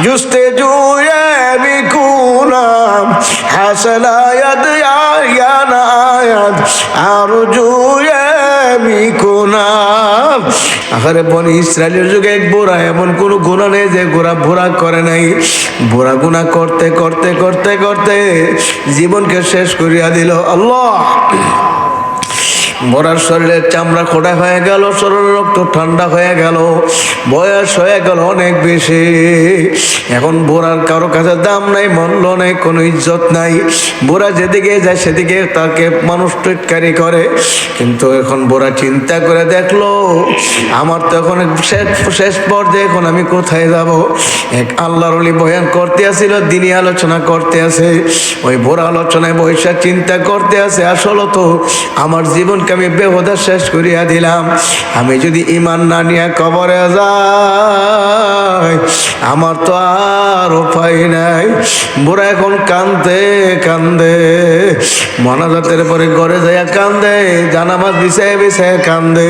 جستجوا يبكونا حسن يد يا نايد أرجو يبكونا আখারে বনি ইসরায়েলের যুগে এক বুড়া এমন কোন গুণা নেই যে গোড়া ভোরা করে নাই বুড়া গুণা করতে করতে করতে করতে জীবনকে শেষ করিয়া দিল আল্লাহ মরার শরীরের চামড়া খোটা হয়ে গেল শরীর রক্ত ঠান্ডা হয়ে গেল, বয়স হয়ে গেল অনেক বেশি। এখন বোরার কারও কাছে দাম নাই, মূল্য নাই, কোনো ইজ্জত নাই। বোরা যেদিকে যায় সেদিকে তাকে মানুষ টিটকারি করে। কিন্তু এখন বোরা চিন্তা করে দেখল, আমার তো এখন শেষ শেষ পর্যায়ে এখন আমি কোথায় যাব? এক আল্লাহর অলি বয়ান করতে আসিল দিনই আলোচনা করতে আছে ওই বোরা আলোচনায় বৈশা চিন্তা করতে আছে আসলে তো আমার জীবনকে আমি বেহদা শেষ করিয়া দিলাম। আমি যদি ইমান না নিয়ে কবরে যাই, আমার তো আর উপায় নাই। বুড়া এখন কান্দে কান্দে মনাজাতের পরে ঘরে যাইয়া কান্দে জানামাজ বিছায় বিছায় কান্দে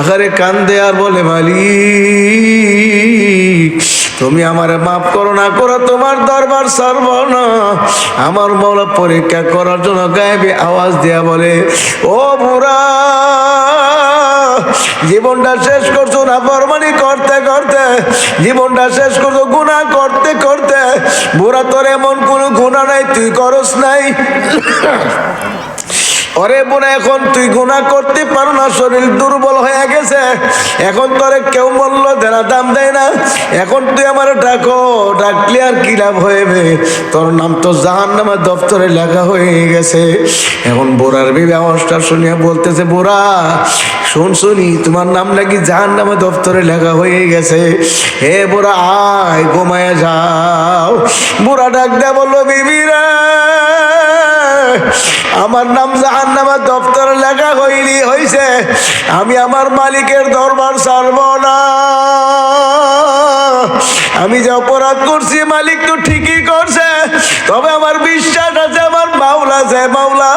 আকারে কান্দে আর বলে মালিক তুমি আমারে মাফ করো না করো, তোমার দরবার সর্ব না। আমার মৌলা পরীক্ষা করার জন্য গায়েবী আওয়াজ দিয়া বলে, ও বুড়া, জীবনটা শেষ করছ না ফরমানি করতে করতে, জীবনটা শেষ করছ গুণা করতে করতে। বুড়া, তোর এমন কোনো গুণা নাই, তুই করস নাই। ওরে বোনা, এখন তুই গুণা করতে পারো না, শরীর দুর্বল হয়ে গেছে। এখন তোরে কেউ মূল্য দেনা দাম দেয় না। এখন তুই আমার ডাকো, ডাকলে আর কি লাভ হইবে? তোর নাম তো জাহান নামের দপ্তরে লেখা হয়ে গেছে। এখন বোরার বিবে আওয়াজটা শুনিয়া বলতেছে, বোরা, শুন, শুনি, তোমার নাম নাকি জাহান নামে দপ্তরে লেখা হয়ে গেছে। হে বোরা, আয় ঘুমায় যাও। বুড়া ডাক দেয়া বলল বিবিরা আমার নাম জাহান নামার দপ্তরে লেখা হইলি, হইছে, আমি আমার মালিকের দরবার সারব না। আমি যে অপরাধ করছি, মালিক তো ঠিকই করছে, তবে আমার বিশ্বাস আছে, আমার মাওলা আছে, মাওলা।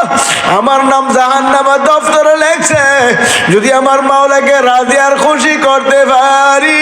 আমার নাম জাহান নামার দপ্তরে লেখছে, যদি আমার মাওলাকে রাজি আর খুশি করতে পারি।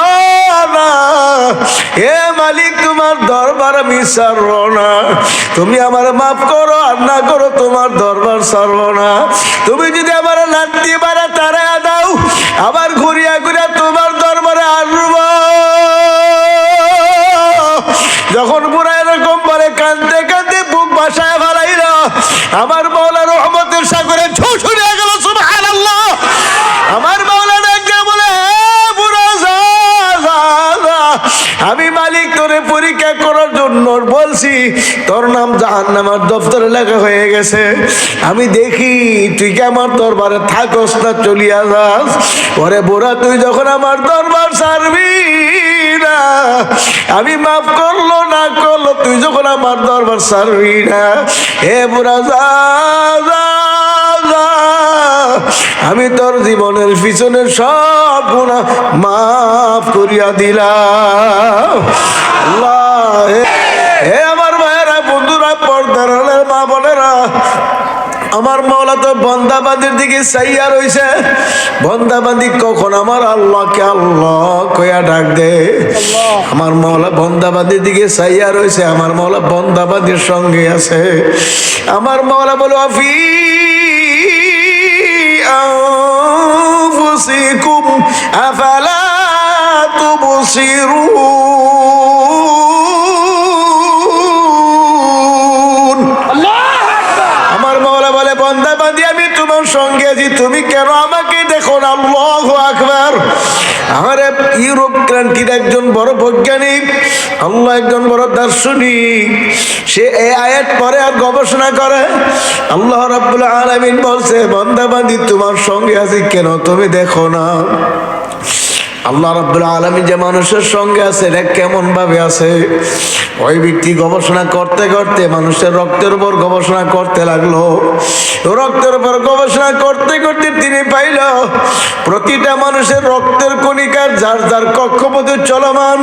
হে মালিক, তোমার দরবার আমি সারব না। তুমি আমার মাফ করো, আর না করো, তোমার দরবার সারব না। তুমি যদি আমার নাতি বাড়া তারা দাও, আবার বলছি তোর নাম জাহান নামার দপ্তরে লেখা হয়ে গেছে। আমি দেখি তুই কি আমার দরবারে থাকস না চলিয়া যাস? ওরে বুড়া তুই যখন আমার দরবার সারবি আমি মাফ করল না করল তুই যখন আমার দরবার সারবি না। যা যা, যা। আমি তোর জীবনের পিছনের সব গুণা মাফ করিয়া দিলাম। আল্লাহ হে আমার মায়েরা বন্ধুরা পর্দারালের মা বোনেরা, আমার মাওলা তো বন্দাবাদির দিকে চাইয়া রইছে। বন্দাবাদি কখন আমার আল্লাহকে আল্লাহ কয়া ডাক দে? আমার মাওলা বন্দাবাদির দিকে চাইয়া রইছে, আমার মাওলা বন্দাবাদির সঙ্গে আছে। আমার মাওলা বলো, আফি আফালা তুবসিরুন? তুমি কেন আমাকে দেখো আল্লাহ আকবার। আমার ইউরোপ ক্রান্তির একজন বড় বৈজ্ঞানিক, আল্লাহ একজন বড় দার্শনিক। সে এই আয়াত পরে আর গবেষণা করে। আল্লাহ রাব্বুল আলমিন বলছে বন্দাবান্দি তোমার সঙ্গে আছি কেন? তুমি দেখো না। আল্লাহ রব্বুল আলমী যে মানুষের সঙ্গে আছে এটা কেমন ভাবে আছে? ওই ব্যক্তি গবেষণা করতে করতে মানুষের রক্তের উপর গবেষণা করতে লাগল। রক্তের উপর গবেষণা করতে করতে তিনি পাইল, প্রতিটা মানুষের রক্তের কণিকা যার যার কক্ষপথে চলমান,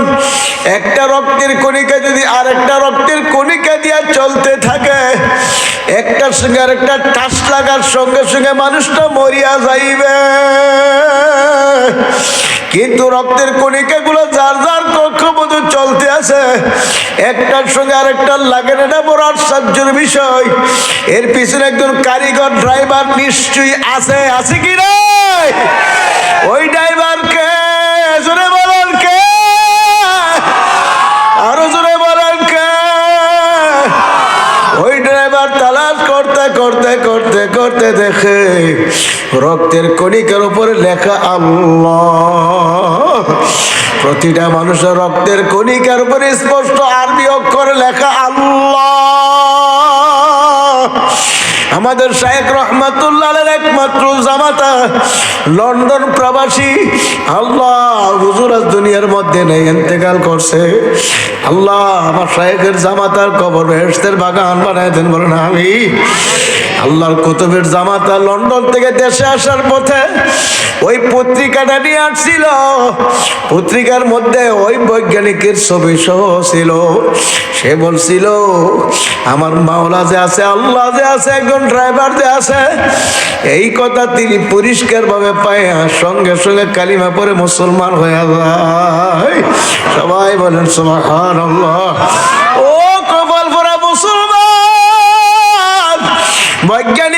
একটা রক্তের কণিকা যদি আর একটা রক্তের কণিকা দিয়া চলতে থাকে একটার সঙ্গে আর একটা টাস লাগার সঙ্গে সঙ্গে মানুষটা মরিয়া যাইবে। কিন্তু রক্তের কণিকাগুলো যার যার কক্ষ কক্ষপথে চলতে আছে একটার সঙ্গে আরেকটার লাগে না বড় আশ্চর্যের বিষয়। এর পিছনে একজন কারিগর, ড্রাইভার নিশ্চয়ই আছে আছে কি না ওই ড্রাইভারকে জোরে বলেন কে আরও জোরে বলেন কে ওই ড্রাইভার তালাশ করতে করতে করতে করতে দেখে রক্তের কণিকার উপরে লেখা আল্লাহ। প্রতিটা মানুষের রক্তের কণিকার উপরে স্পষ্ট আরবি অক্ষরে লেখা আল্লাহ। আমাদের শায়েক রহমাতুল্লাহের একমাত্র জামাতা, লন্ডন প্রবাসী। আল্লাহ, হুজুর দুনিয়ার মধ্যে নেই, ইন্তেকাল করছে। আল্লাহ, আমার শায়েকের জামাতার কবর বেহেস্তের বাগান বানায় দেন, বলেন আমি আল্লাহর কুতুবের জামাতা লন্ডন থেকে দেশে আসার পথে ওই পত্রিকাটা নিয়ে আসছিল। পত্রিকার মধ্যে ওই বৈজ্ঞানিকের ছবি সহ ছিল। সে বলছিল, আমার মাওলা যে আছে, আল্লাহ যে আছে, একজন ড্রাইভার যে আছে, এই কথা তিনি পরিষ্কার ভাবে পায় সঙ্গে সঙ্গে কালিমা পরে মুসলমান হয়ে যায়। সবাই বলেন আল্লাহ ও কপাল পরা মুসলমান! বৈজ্ঞানিকেরা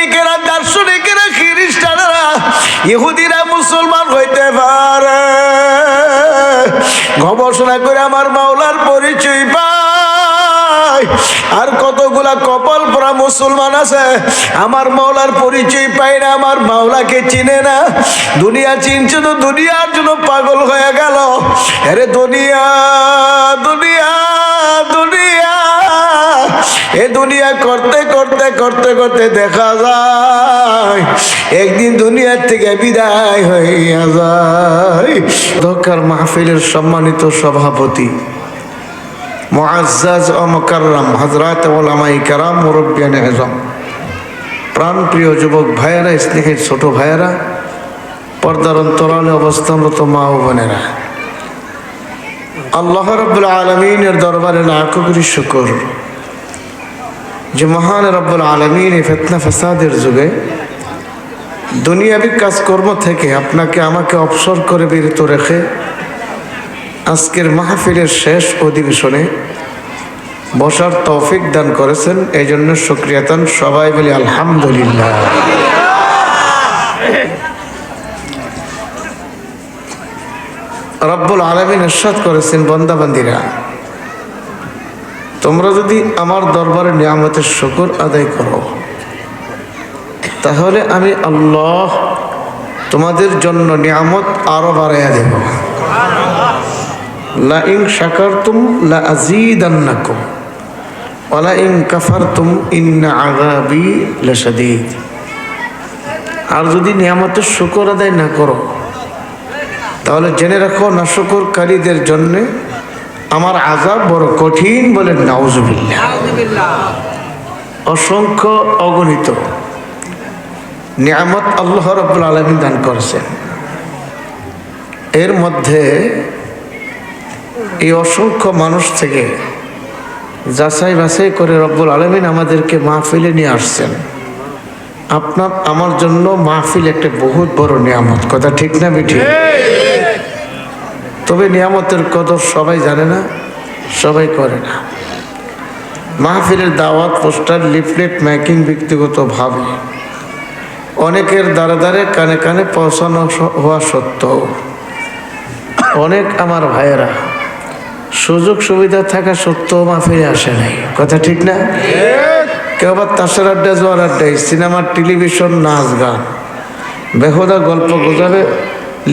গবেষণা করে আমার মাওলার পরিচয় পায় আর কতগুলা কপাল পরা মুসলমান আছে, আমার মাওলার পরিচয় পায় না, আমার মাওলাকে চিনে না। দুনিয়া চিনছে তো দুনিয়ার জন্য পাগল হয়ে গেল। আরে দুনিয়া দুনিয়া দুনিয়া, এ দুনিয়া করতে করতে করতে করতে দেখা যায়। একদিন দুনিয়ার থেকে বিদায় হইয়া যায়। দরকার মাহফিলের সম্মানিত সভাপতি। মুআজ্জাজ ও মুকাররম, হযরত ওলামাই কারাম মুরব্বিয়ান আজম। প্রাণপ্রিয় যুবক ভাইয়েরা, স্নেহের ছোট ভাইয়েরা, পর্দার অন্তরালে অবস্থানরত মা ও বোনেরা। আল্লাহ রব্বুল আলমিনের দরবারে লাখো করি শুকর। যে মহান রব্বুল আলমিন এই ফেতনা ফেসাদের যুগে দুনিয়াবি কাজকর্ম থেকে আপনাকে আমাকে অবসর করে বিরত রেখে আজকের মাহফিলের শেষ অধিবেশনে বসার তৌফিক দান করেছেন। এই জন্য সুক্রিয়াতান সবাই বলি আলহামদুলিল্লাহ। রব্বুল আলমিন এরশাদ করেছেন বন্দাবান্দিরা। তোমরা যদি আমার দরবারে নিয়ামতের শুকর আদায় করো তাহলে আমি আল্লাহ তোমাদের জন্য নিয়ামত আরও বাড়াইয়া দেব। লা ইং শাকারতুম লা আযীদান্নাকুম ওয়ালা ইং কাফারতুম ইন্না আযাবি লাশাদীদ। আর যদি নিয়ামতের শুকর আদায় না করো তাহলে জেনে রাখো নাশকরকারীদের জন্য আমার আজাব বড় কঠিন বলে নাউজুবিল্লাহ। অসংখ্য অগণিত। নিয়ামত আল্লাহ রব্বুল আলমী দান করেছেন। এর মধ্যে এই অসংখ্য মানুষ থেকে যাচাই বাছাই করে রব্বুল আলমিন আমাদেরকে মাহফিলে নিয়ে আসছেন। আপনার, আমার জন্য মাহফিল একটা বহুত বড় নিয়ামত। কথা ঠিক না বেঠি? তবে নিয়ামতের কদর সবাই জানে না, সবাই করে না। মাহফিলের দাওয়াত, পোস্টার, লিফলেট ম্যাকিং ব্যক্তিগতভাবে অনেকের দ্বারে দ্বারে কানে কানে পৌঁছানো হওয়া সত্ত্বেও, অনেক আমার ভাইয়েরা সুযোগ সুবিধা থাকা সত্ত্বেও মাহফিলে আসে নাই। কথা ঠিক না? কেউ আবার তাসের আড্ডা জোয়ার আড্ডায় সিনেমার টেলিভিশন, নাচ, গান, বেহুদা গল্প গোজাবে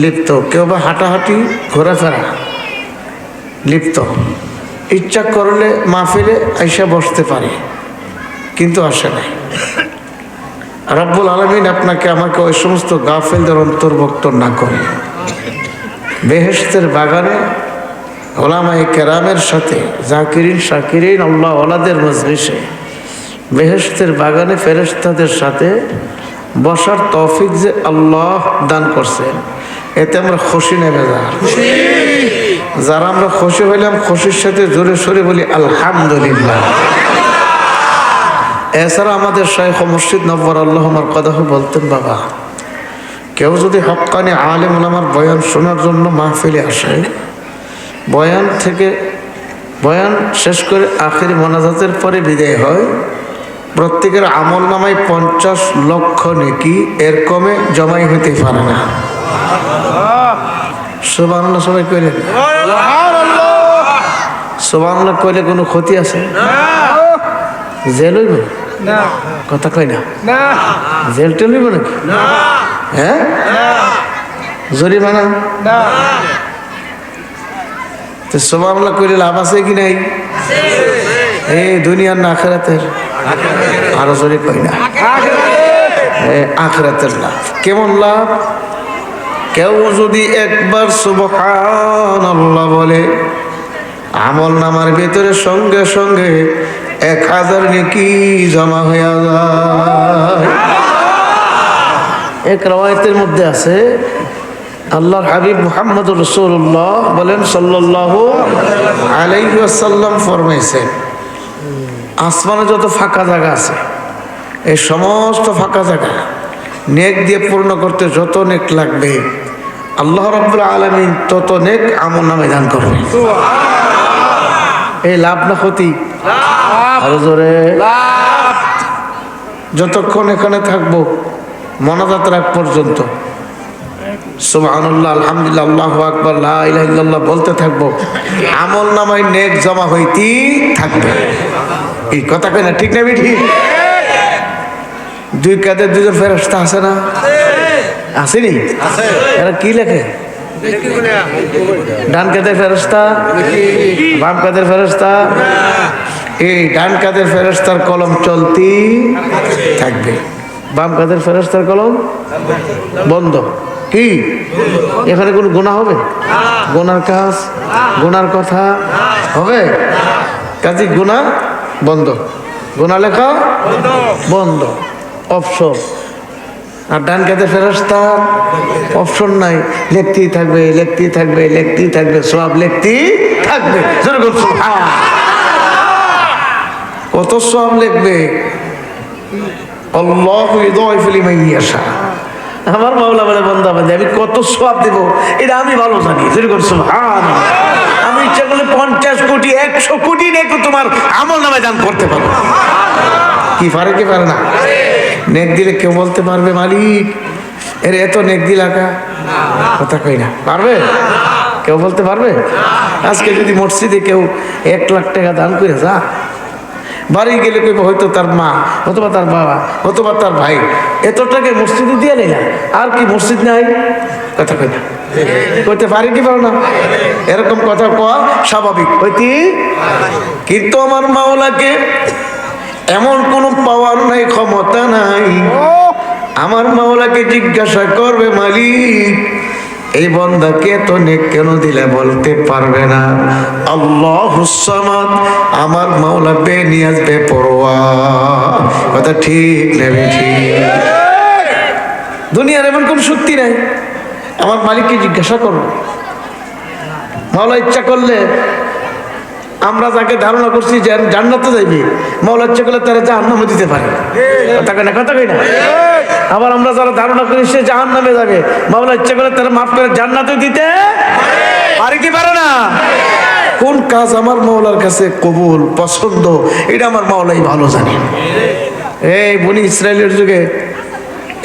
লিপ্ত, কেউ বা হাঁটাহাঁটি, ঘোরাফেরা লিপ্ত। ইচ্ছা করলে মাহফিলে আইসা বসতে পারে, কিন্তু আসে নাই। রব্বুল আলমিন আপনাকে আমাকে ওই সমস্ত গাফেলদের অন্তর্ভুক্ত না করে। বেহেস্তের বাগানে ওলামাই কেরামের সাথে জাকিরিন, শাকিরিন, আল্লাহ ওলাদের মজলিসে বেহেস্তের বাগানে ফেরেস্তাদের সাথে বসার তৌফিক যে আল্লাহ দান করছেন, এতে আমরা খুশি নেমে যা যারা আমরা খুশি হইলাম, খুশির সাথে জোরে সোরে বলি, আলহামদুলিল্লাহ। এছাড়া আমাদের শাইখ মুর্শিদ নব্বর আল্লাহ আমার কথা বলতেন বাবা কেউ যদি হক্কানি আলেম আমার বয়ান শোনার জন্য মাহফিলে আসে বয়ান থেকে বয়ান শেষ করে আখেরি মোনাজাতের পরে বিদায় হয় প্রত্যেকের আমল নামায় পঞ্চাশ লক্ষ নেকি এর কমে জমাই হতে পারে না। সুবাংলা সবাই কইলেন? সুবাংলা কইলে কোনো ক্ষতি আছে? জেল কথা কই না? জেল টেল হইব নাকি? হ্যাঁ জরিমানা? তো সোমামলা করে লাভ আছে কি নাই? এই দুনিয়ার না আখেরাতের। আরও জোরে কই না। আখেরাতের। লাভ। কেমন লাভ? কেউ যদি একবার সুবহান বলে আমল নামার ভেতরে সঙ্গে সঙ্গে এক হাজার নেকি জমা হয়ে যায়। এক রওয়ায়তের মধ্যে আছে, আল্লাহর হাবিব মুহাম্মদ রসুল্লাহ বলেন সাল্লাহ আলাইসাল্লাম ফরমাইছেন আসমানে যত ফাঁকা জায়গা আছে, এই সমস্ত ফাঁকা জায়গা নেক দিয়ে পূর্ণ করতে যত নেক লাগবে, আল্লাহ রব্বুল আলমিন তত নেক আমল নামে দান করবে। এই লাভ না ক্ষতি? যতক্ষণ এখানে থাকব মনাজাত রাখ পর্যন্ত। সুবহানাল্লাহ আলহামদুলিল্লাহ আল্লাহু আকবার লা ইলাহা ইল্লাল্লাহ বলতে থাকব আমল নামায় নেক জমা হইতেই থাকবে। এই কথা কই না ঠিক না দুই কাঁধে দুজন ফেরস্তা আছে না? আসেনি? এরা কি লেখে? ডান ফেরস্তা বাম কাঁধের ফেরস্তা এই ডান কাঁধের ফেরস্তার কলম চলতি? থাকবে। বাম কাঁধের ফেরস্তার কলম? বন্ধ। কি? এখানে কোনো গোনা হবে? গোনার কাজ? গোনার কথা? হবে? কাজে, গোনা বন্ধ। গোনা লেখা? বন্ধ। অপশন। আর ডান কাতে ফেরস্তা অপশন নাই। লেখতেই থাকবে লেখতেই থাকবে লেখতেই থাকবে, সব লেখতেই থাকবে। কত সব লিখবে? আমার মাওলা বলে বন্ধা বান্ধে আমি কত সব দেব? এটা আমি ভালো জানি। যেরকম সুবহান আমি ইচ্ছা করলে পঞ্চাশ কোটি, একশো কোটি নেক তোমার আমল নামে দান করতে পারব। কি পারে কি পারে না? নেক দিলে কেউ বলতে পারবে, মালিক, এর এত নেক দিলাকা কথা কই না। পারবে? কেউ বলতে পারবে? আজকে যদি মসজিদে কেউ এক লাখ টাকা দান করে, যা বাড়ি গেলে কইব হয়তো তার মা অথবা তার বাবা অথবা তার ভাই এতটাকে মসজিদে দিয়ে নিলাম আর কি মসজিদ নাই? কথা কই না। কইতে পারি কি পারো না? এরকম কথা কওয়া স্বাভাবিক। হইতি কিন্তু আমার মাওলাকে এমন কোনো পাওয়ার নাই ক্ষমতা নাই। আমার মাওলাকে জিজ্ঞাসা করবে মালিক এই বন্দাকে তো নেক কেন দিলে বলতে পারবে না? আল্লাহ হুসামাদ আমার মাওলা বে নিয়াজ, বে পড়োয়া কথা ঠিক নেবে ঠিক? দুনিয়ার এমন কোন সত্যি নাই। আমার মালিককে জিজ্ঞাসা করো। মাওলা ইচ্ছা করলে আমরা যাকে ধারণা করছি যে জান্নাতে যাইবে, মাওলা ইচ্ছা করলে তারা জাহান্নামে দিতে পারে। কথা না, কথা কই না? আবার আমরা যারা ধারণা করি সে জাহান নামে যাবে। মাওলা ইচ্ছা করে তারা মাফ করে জান্নাতে দিতে পারে কি পারে না? কোন কাজ আমার মাওলার কাছে কবুল, পছন্দ, এটা আমার মাওলাই ভালো জানে। এই বনি ইসরায়েলের যুগে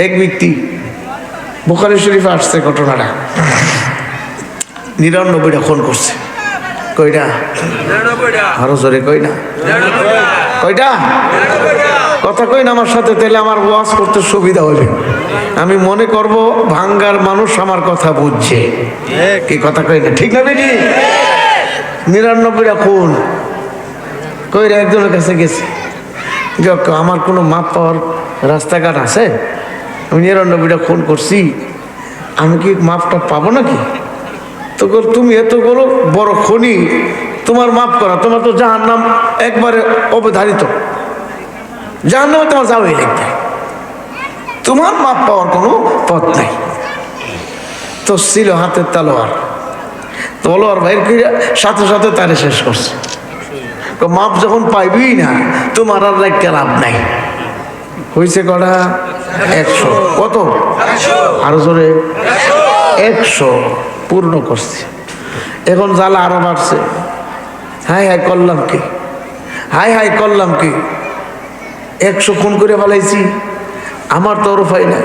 এক ব্যক্তি বুখারি শরীফে আসছে ঘটনাটা। নিরানব্বইটা খুন করছে। কইটা আরও জোরে কই না কথা কই আমার সাথে তাহলে আমার ওয়াজ করতে সুবিধা হবে আমি মনে করব ভাঙ্গার মানুষ আমার কথা বুঝছে। কি কথা কই না ঠিক না বেটি? নিরানব্বইটা খুন। কইরা একজনের কাছে গেছে। যাক, আমার কোনো মাপ পাওয়ার রাস্তাঘাট আছে? আমি নিরানব্বইটা খুন করছি। আমি কি মাপটা পাবো নাকি? তো তুমি এত বড় বড় খনি তোমার মাফ করা তোমার তো যাহার নাম একবারে অবধারিত। যার নামে তোমার যাওয়াই লাগবে। তোমার মাপ পাওয়ার কোনো পথ নাই। তো ছিল হাতের তালোয়ার। তলোয়ার বাইর করে সাথে সাথে তারে শেষ করছে। তো মাপ যখন পাইবি না তোমার আর রাখতে লাভ নাই। হয়েছে কটা? একশো। কত? আরও জোরে। একশো। পূর্ণ করছে। এখন জ্বালা আরও বাড়ছে। হাই হাই করলাম কি? হাই হাই করলাম কি? একশো খুন করে ফেলাইছি। আমার তো উপায় নাই।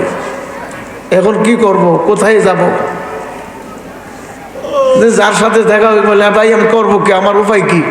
এখন কি করব? কোথায় যাব? যার সাথে দেখা হয়ে বলে, ভাই, আমি করব কি? আমার উপায় কি?